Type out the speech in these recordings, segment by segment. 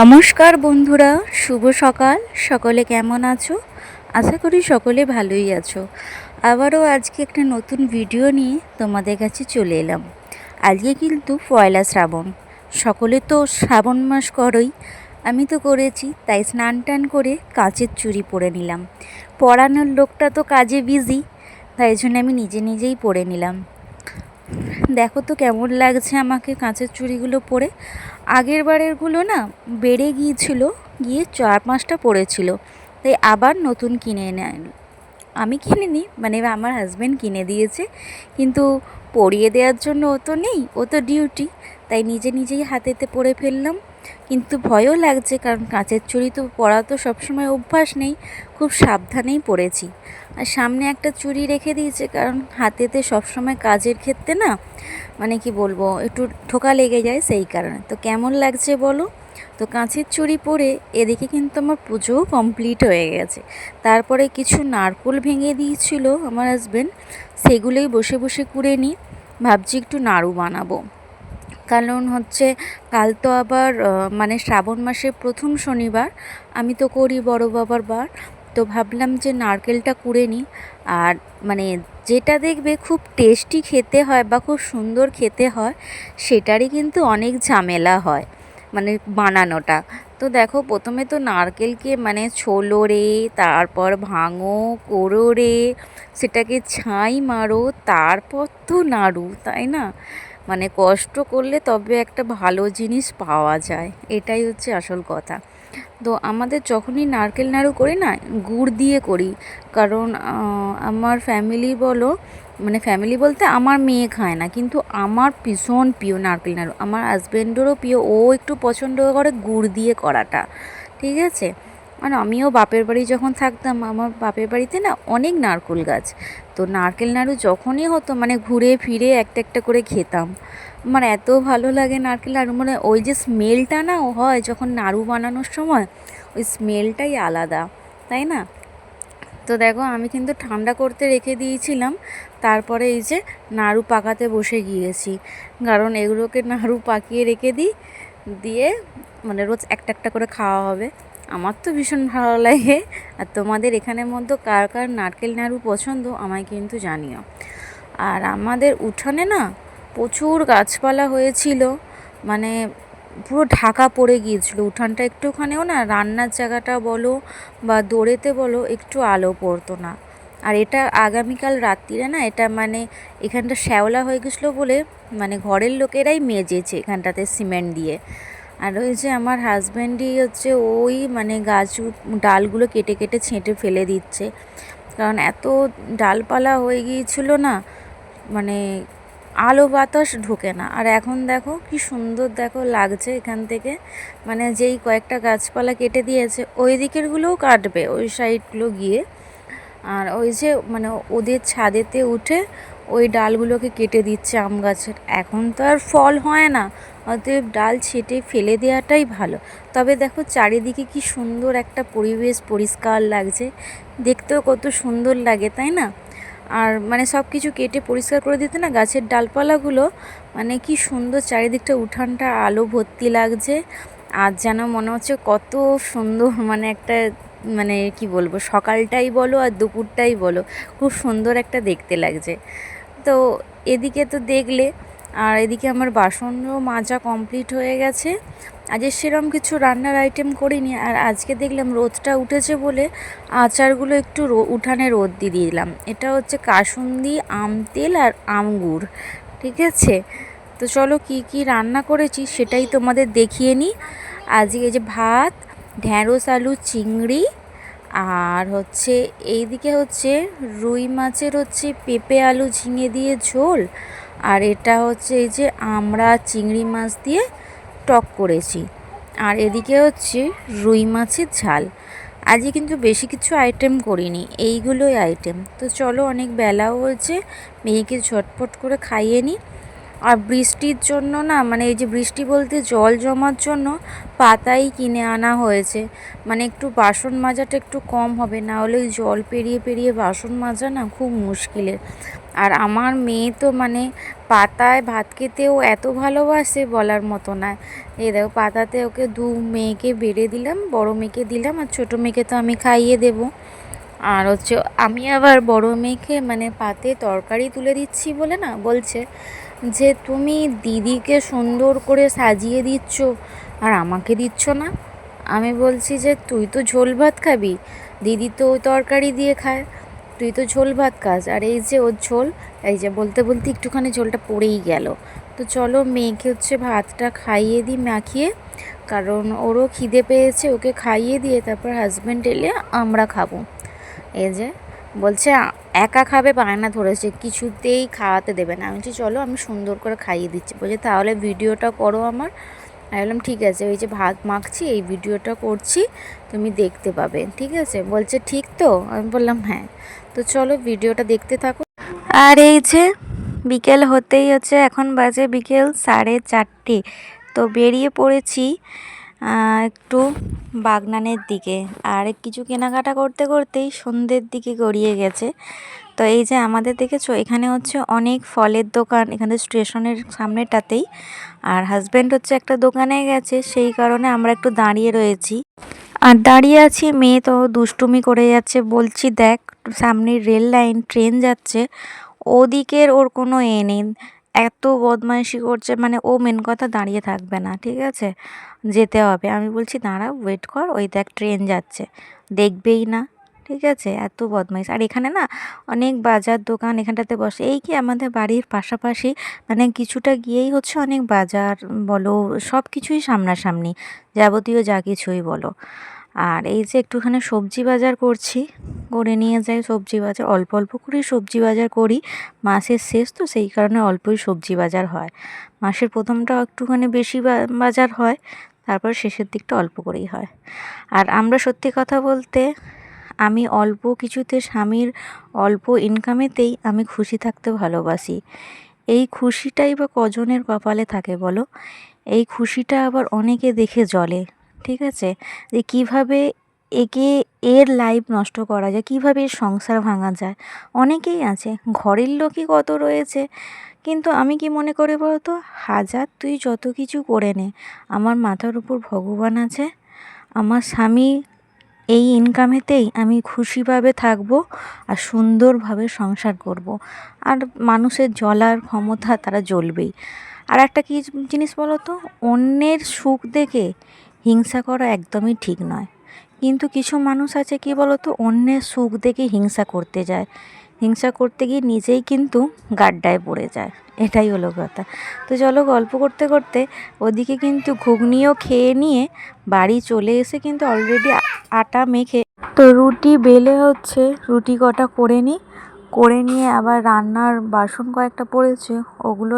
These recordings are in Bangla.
নমস্কার বন্ধুরা, শুভ সকাল। সকলে কেমন আছো? আশা করি সকলে ভালোই আছো। আবারও আজকে একটা নতুন ভিডিও নিয়ে তোমাদের কাছে চলে এলাম। আজকে কিন্তু পয়লা শ্রাবণ। সকলে তো শ্রাবণ মাস করোই। আমি তো করেছি, তাই স্নান টান করে কাচের চুড়ি পরে নিলাম। পরানোর লোকটা তো কাজে বিজি তাই জন্য আমি নিজে নিজেই পরে নিলাম। দেখো তো কেমন লাগছে আমাকে কাঁচের চুড়িগুলো পরে। আগের বারেরগুলো না বেড়ে গিয়েছিল, গিয়ে চার পাঁচটা পড়েছিল। তাই আবার নতুন কিনে এনে আমি কিনে নিই মানে আমার হাজব্যান্ড কিনে দিয়েছে। কিন্তু পরিয়ে দেওয়ার জন্য ও তো নেই, ও তো ডিউটি তাই নিজে নিজেই হাতেতে পরে ফেললাম। কিন্তু ভয়ও লাগছে কারণ কাঁচের চুড়ি তো পরা তো সবসময় অভ্যাস নেই, খুব সাবধানেই পরেছি আর সামনে একটা চুড়ি রেখে দিয়েছে কারণ হাতেতে সবসময় কাজের ক্ষেত্রে না মানে কি বলব, একটু ঠোকা লেগে যায় সেই কারণে। তো কেমন লাগছে বলো? তো কাঁচের চুড়ি পরে এদিকে কিন্তু আমার পুজোও কমপ্লিট হয়ে গেছে। তারপরে কিছু নারকোল ভেঙে দিয়েছিল আমার হাজব্যান্ড সেগুলোই বসে বসে কুড়ে নিই। ভাবছি একটু নাড়ু বানাবো। কারণ হচ্ছে কাল তো আবার মানে শ্রাবণ মাসের প্রথম শনিবার, আমি তো করি বড় বাবার বার, তো ভাবলাম যে নারকেলটা কুড়ে নিই। আর মানে যেটা দেখবে খুব টেস্টি খেতে হয় বা খুব সুন্দর খেতে হয়, সেটারই কিন্তু অনেক ঝামেলা হয় মানে বানানোটা। তো দেখো প্রথমে তো নারকেলকে মানে ছোলো রে, তারপর ভাঙো, কোড়ো রে, সেটাকে ছাই মারো, তারপর তো নাড়ু, তাই না? মানে কষ্ট করলে তবে একটা ভালো জিনিস পাওয়া যায়, এটাই হচ্ছে আসল কথা। তো আমাদের যখনই নারকেল নাড়ু করি না, গুড় দিয়ে করি, কারণ আমার ফ্যামিলি বলো মানে ফ্যামিলি বলতে আমার মেয়ে খায় না, কিন্তু আমার ভীষণ প্রিয় নারকেল নাড়ু। আমার হাজব্যান্ডেরও প্রিয়, ও একটু পছন্দ করে গুড় দিয়ে করাটা, ঠিক আছে? মানে আমিও বাপের বাড়ি যখন থাকতাম, আমার বাপের বাড়িতে না অনেক নারকেল গাছ। তো নারকেল নাড়ু যখনই হতো মানে ঘুরে ফিরে একটা একটা করে খেতাম। আমার এত ভালো লাগে নারকেল নাড়ু মানে ওই যে স্মেলটা না হয়, যখন নাড়ু বানানোর সময়, ওই স্মেলটাই আলাদা, তাই না? তো দেখো, আমি কিন্তু ঠান্ডা করতে রেখে দিয়েছিলাম। তারপরে এই যে নাড়ু পাকাতে বসে গিয়েছি। কারণ এগুলোকে নাড়ু পাকিয়ে রেখে দিই, দিয়ে মানে রোজ একটা একটা করে খাওয়া হবে। আমার তো ভীষণ ভালো লাগে। আর তোমাদের এখানের মধ্যে কার কার নারকেল নাড়ু পছন্দ আমায় কিন্তু জানিও। আর আমাদের উঠানে না প্রচুর গাছপালা হয়েছিল। মানে পুরো ঢাকা পড়ে গিয়েছিল। উঠানটা একটুখানেও না, রান্নার জায়গাটা বলো বা দৌড়েতে বলো, একটু আলো পড়তো না। আর এটা আগামীকাল রাত্রিরে না, এটা মানে এখানটা শ্যাওলা হয়ে গেছিল বলে মানে ঘরের লোকেরাই মেজেছে এখানটাতে সিমেন্ট দিয়ে। আর ওই যে আমার হাজব্যান্ডই হচ্ছে ওই মানে গাছ ডালগুলো কেটে কেটে ছেঁটে ফেলে দিচ্ছে। কারণ এত ডালপালা হয়ে গিয়েছিল না মানে আলো বাতাস ঢোকে না। আর এখন দেখো কি সুন্দর দেখো লাগছে এখান থেকে। মানে যেই কয়েকটা গাছপালা কেটে দিয়েছে, ওই দিকেরগুলোও কাটবে ওই সাইডগুলো গিয়ে। আর ওই যে মানে ওদের ছাদেতে উঠে ওই ডালগুলোকে কেটে দিচ্ছে আম গাছের। এখন তো আর ফল হয় না, অতএব ডাল ছেটে ফেলে দেওয়াটাই ভালো। তবে দেখো চারিদিকে কি সুন্দর একটা পরিবেশ পরিষ্কার লাগছে। দেখতেও কত সুন্দর লাগে, তাই না? আর মানে সব কিছু কেটে পরিষ্কার করে দিতে না গাছের ডালপালাগুলো মানে কি সুন্দর চারিদিকটা উঠানটা আলো ভর্তি লাগছে। আর যেন মনে হচ্ছে কত সুন্দর মানে একটা মানে কি বলব, সকালটাই বলো আর দুপুরটাই বলো, খুব সুন্দর একটা দেখতে লাগছে। তো এদিকে তো দেখলে, আর এদিকে আমার বাসনও মাজা কমপ্লিট হয়ে গেছে। আজ সেরম কিছু রান্নার আইটেম করিনি, আর আজকে দেখলাম রোদটা উঠেছে বলে আচারগুলো একটু উঠানে রোদ দিয়ে দিলাম। এটা হচ্ছে কাসুন্দি আম তেল আর আমগুড় ঠিক আছে? তো চলো কি কি রান্না করেছি সেটাই তোমাদের দেখিয়ে নিই আজকে যে ভাত, ঢ্যাঁড়স, আলু, চিংড়ি, আর হচ্ছে এইদিকে হচ্ছে রুই মাছের হচ্ছে পেঁপে, আলু ঝিঙে দিয়ে ঝোল, আর এটা হচ্ছে এই যে আমরা চিংড়ি মাছ দিয়ে টক করেছি। আর এদিকে হচ্ছে রুই মাছের ঝাল। আজকে কিন্তু বেশি কিছু আইটেম করিনি, এইগুলোই আইটেম তো চলো অনেক বেলাও হয়েছে, মেয়েকে ঝটপট করে খাইয়ে নিই আর বৃষ্টির জন্য না মানে এই যে বৃষ্টি বলতে জল জমার জন্য পাতাই কিনে আনা হয়েছে। মানে একটু বাসন মাজাটা একটু কম হবে, না হলে ওই জল পেরিয়ে পেরিয়ে বাসন মাজা না খুব মুশকিলের। আর আমার মেয়ে তো মানে পাতায় ভাত খেতেও এত ভালোবাসে বলার মতো না। এই দেখো, পাতাতে ওকে দু মেয়েকে বেড়ে দিলাম, বড় মেয়েকে দিলাম আর ছোটো মেয়েকে তো আমি খাইয়ে দেবো। আর হচ্ছে আমি আবার বড় মেয়েকে মানে পাতে তরকারি তুলে দিচ্ছি বলে না বলছে। যে তুমি দিদিকে সুন্দর করে সাজিয়ে দিচ্ছ আর আমাকে দিচ্ছ না? আমি বলছি যে তুই তো ঝোল ভাত খাবি, দিদি তো তরকারি দিয়ে খায়। তুই তো ঝোল ভাত খাস। আর এই যে ওর ঝোল, এই যে বলতে বলতে একটুখানি ঝোলটা পড়েই গেল। তো চলো মেয়েকে হচ্ছে ভাতটা খাইয়ে দিই মাখিয়ে, কারণ ওরও খিদে পেয়েছে, ওকে খাইয়ে দিয়ে তারপর হাজব্যান্ড এলে আমরা খাব। এই যে বলছে একা খাবে বায়না ধরেছে, কিছুতেই খাওয়াতে দেবে না। আমি বলছি, চলো, আমি সুন্দর করে খাইয়ে দিচ্ছি। বলছে, তাহলে ভিডিওটা করো আমার। আমি বললাম, ঠিক আছে। ওই যে ভাত মাখছি, এই ভিডিওটা করছি, তুমি দেখতে পাবে, ঠিক আছে? বলছে, ঠিক তো? আমি বললাম হ্যাঁ। তো চলো, ভিডিওটা দেখতে থাকো। আর এই যে বিকেল হতেই হচ্ছে, এখন বাজে বিকেল সাড়ে চারটে। তো বেরিয়ে পড়েছি। একটু বাগনানের দিকে। আর কিছু কেনাকাটা করতে করতেই সন্ধ্যের দিকে গড়িয়ে গেছে। তো এই যে আমাদের দেখেছ, এখানে হচ্ছে অনেক ফলের দোকান, এখানে স্টেশনের সামনেটাতেই। আর হাজব্যান্ড হচ্ছে একটা দোকানে গেছে, সেই কারণে আমরা একটু দাঁড়িয়ে রয়েছি। আর দাঁড়িয়ে আছি, মেয়ে তো দুষ্টুমি করে যাচ্ছে, বলছি দেখ সামনে রেল লাইন, ট্রেন যাচ্ছে, ওদিকের ওর কোনো এ নেই। এত বদমাইশি করছে মানে ও মেন কথা দাঁড়িয়ে থাকবে না, ঠিক আছে? যেতে হবে। আমি বলছি, দাঁড়া ওয়েট কর, ওই দেখ ট্রেন যাচ্ছে। দেখবেই না, ঠিক আছে? এত বদমাইশ। আর এখানে না অনেক বাজার দোকান এখানটাতে বসে। এই কি আমাদের বাড়ির পাশাপাশি মানে কিছুটা গিয়েই হচ্ছে অনেক বাজার বলো সব কিছুই সামনাসামনি। যাবতীয় যা কিছুই বলো। আর এই যে একটুখানি সবজি বাজার করছি, করে নিয়ে যাই সবজি বাজার। অল্প অল্প করেই সবজি বাজার করি, মাসের শেষ তো সেই কারণে অল্পই সবজি বাজার হয়। মাসের প্রথমটা একটুখানি বেশি বাজার হয়, তারপর শেষের দিকটা অল্প করেই হয়। আর আমরা সত্যি কথা বলতে, আমি অল্প কিছুতে স্বামীর অল্প ইনকামেতেই আমি খুশি থাকতে ভালোবাসি। এই খুশিটাই বা কজনের কপালে থাকে বলো? এই খুশিটা আবার অনেকে দেখে জ্বলে। ঠিক আছে? যে কীভাবে একে এর লাইফ নষ্ট করা যায়, কীভাবে এর সংসার ভাঙা যায়, অনেকেই আছে। ঘরের লোকই কত রয়েছে। কিন্তু আমি কি মনে করি বলতো? হাজার তুই যত কিছু করে নে, আমার মাথার উপর ভগবান আছে, আমার স্বামী এই ইনকামেতেই আমি খুশিভাবে থাকব আর সুন্দরভাবে সংসার করব। আর মানুষের জ্বলার ক্ষমতা তারা জ্বলবেই। আর একটা কী জিনিস বলো তো অন্যের সুখ দেখে হিংসা করা একদমই ঠিক নয়। কিন্তু কিছু মানুষ আছে কি বলো তো অন্যের সুখ দেখে হিংসা করতে যায়। হিংসা করতে গিয়ে নিজেই কিন্তু গাড্ডায় পড়ে যায়। এটাই হলো কথা। তো চলো গল্প করতে করতে ওদিকে কিন্তু ঘুগনিও খেয়ে নিয়ে বাড়ি চলে এসে কিন্তু অলরেডি আটা মেখে তো রুটি বেলে হচ্ছে, রুটি কটা করে নিই। করে নিয়ে আবার রান্নার বাসন কয়েকটা পড়েছে, ওগুলো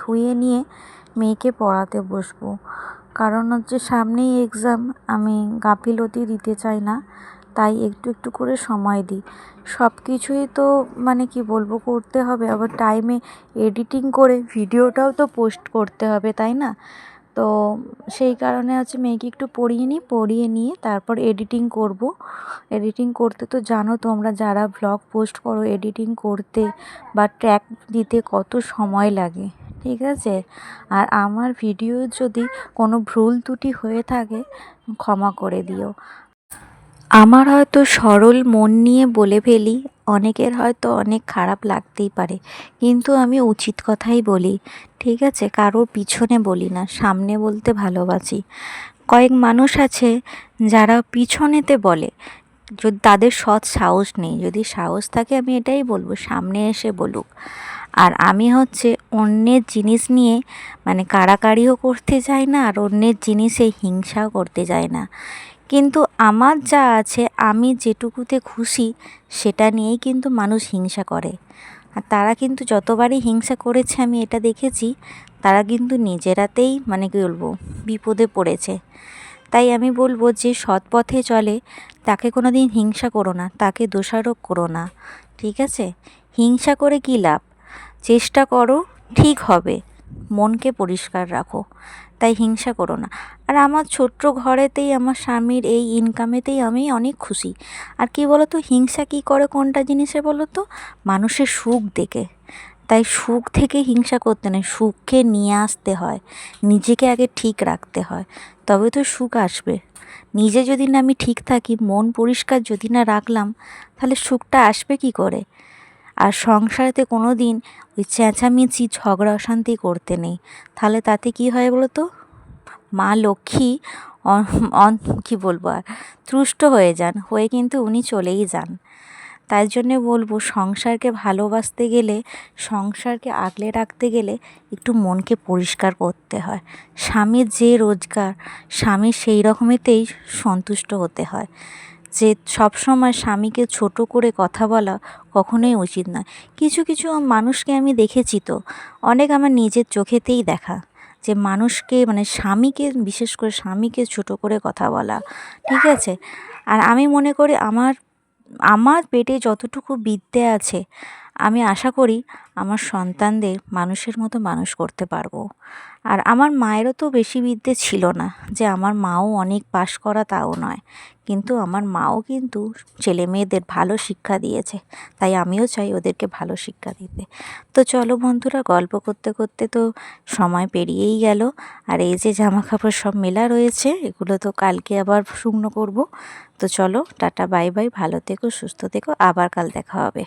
ধুয়ে নিয়ে মেয়েকে পড়াতে বসবো। কারণ হচ্ছে সামনেই এক্সাম আমি গাফিলতি দিতে চাই না, তাই একটু একটু করে সময় দিই। সব কিছুই তো মানে কি বলব, করতে হবে। আবার টাইমে এডিটিং করে ভিডিওটাও তো পোস্ট করতে হবে, তাই না? তো সেই কারণে হচ্ছে মেয়েকে একটু পড়িয়ে নিই, পড়িয়ে নিয়ে তারপর এডিটিং করব। এডিটিং করতে তো জানো তোমরা, যারা ব্লগ পোস্ট করো এডিটিং করতে বা ট্র্যাক দিতে কত সময় লাগে। ঠিক আছে? আর আমার ভিডিও যদি কোনো ভুল ত্রুটি হয়ে থাকে, ক্ষমা করে দিও। আমার হয়তো সরল মন নিয়ে বলে ফেলি, অনেকের হয়তো অনেক খারাপ লাগতেই পারে। কিন্তু আমি উচিত কথাই বলি, ঠিক আছে? কারোর পিছনে বলি না, সামনে বলতে ভালোবাসি। কয়েক মানুষ আছে যারা পিছনেতে বলে যদি তাদের সৎ সাহস নেই। যদি সাহস থাকে আমি এটাই বলব, সামনে এসে বলুক। আর আমি হচ্ছে অন্যের জিনিস নিয়ে মানে কাড়াকাড়িও করতে চাই না আর অন্যের জিনিসে হিংসাও করতে চাই না। কিন্তু আমার যা আছে, আমি যেটুকুতে খুশি, সেটা নিয়েই কিন্তু মানুষ হিংসা করে। আর তারা কিন্তু যতবারই হিংসা করেছে, আমি এটা দেখেছি, তারা কিন্তু নিজেরাতেই মানে কী বলব, বিপদে পড়েছে। তাই আমি বলব যে সৎ পথে চলে, তাকে কোনো দিন হিংসা করো না, তাকে দোষারোপ করো না, ঠিক আছে? হিংসা করে কী লাভ? চেষ্টা করো, ঠিক হবে। মনকে পরিষ্কার রাখো। তাই হিংসা করো না। আর আমার ছোট্ট ঘরেতেই, আমার স্বামীর এই ইনকামেতেই আমি অনেক খুশি। আর কি বলো তো হিংসা কী করে কোনটা জিনিসে বলো তো মানুষের সুখ দেখে। তাই সুখ থেকে হিংসা করতে নেই। সুখকে নিয়ে আসতে হয়। নিজেকে আগে ঠিক রাখতে হয়। তবে তো সুখ আসবে। নিজে যদি না আমি ঠিক থাকি, মন পরিষ্কার যদি না রাখলাম, তাহলে সুখটা আসবে কি করে? আর সংসারেতে কোনো দিন ওই চেঁচামেচি, ঝগড়া, অশান্তি করতে নেই। তাহলে তাতে কি হয় বলো তো? মা লক্ষ্মী অন কী বলব আর? তুষ্ট হয়ে যান, হয়ে কিন্তু উনি চলেই যান। তাই জন্যে বলব, সংসারকে ভালোবাসতে গেলে, সংসারকে আগলে রাখতে গেলে একটু মনকে পরিষ্কার করতে হয়। স্বামীর যে রোজগার স্বামীর সেই রকমেতেই সন্তুষ্ট হতে হয়। যে সবসময় স্বামীকে ছোট করে কথা বলা কখনোই উচিত নয় কিছু কিছু মানুষকে আমি দেখেছি তো, অনেক আমার নিজের চোখেতেই দেখা যে মানুষকে মানে স্বামীকে, বিশেষ করে স্বামীকে ছোট করে কথা বলা, ঠিক আছে? আর আমি মনে করি আমার আমার পেটে যতটুকু বিদ্যে আছে, আমি আশা করি আমার সন্তানদের মানুষের মতো মানুষ করতে পারব। আর আমার মায়েরও তো বেশি বিদ্যে ছিল না, যে আমার মাও অনেক পাশ করা তাও নয়। কিন্তু আমার মাও কিন্তু ছেলে মেয়েদের ভালো শিক্ষা দিয়েছে, তাই আমিও চাই ওদেরকে ভালো শিক্ষা দিতে। তো চলো বন্ধুরা, গল্প করতে করতে তো সময় পেরিয়েই গেল, আর এই যে জামা কাপড় সব মেলা রয়েছে, এগুলো তো কালকে আবার শুকনো করব। তো চলো, টাটা, বাই বাই, ভালো থেকো, সুস্থ থেকো, আবার কাল দেখা হবে।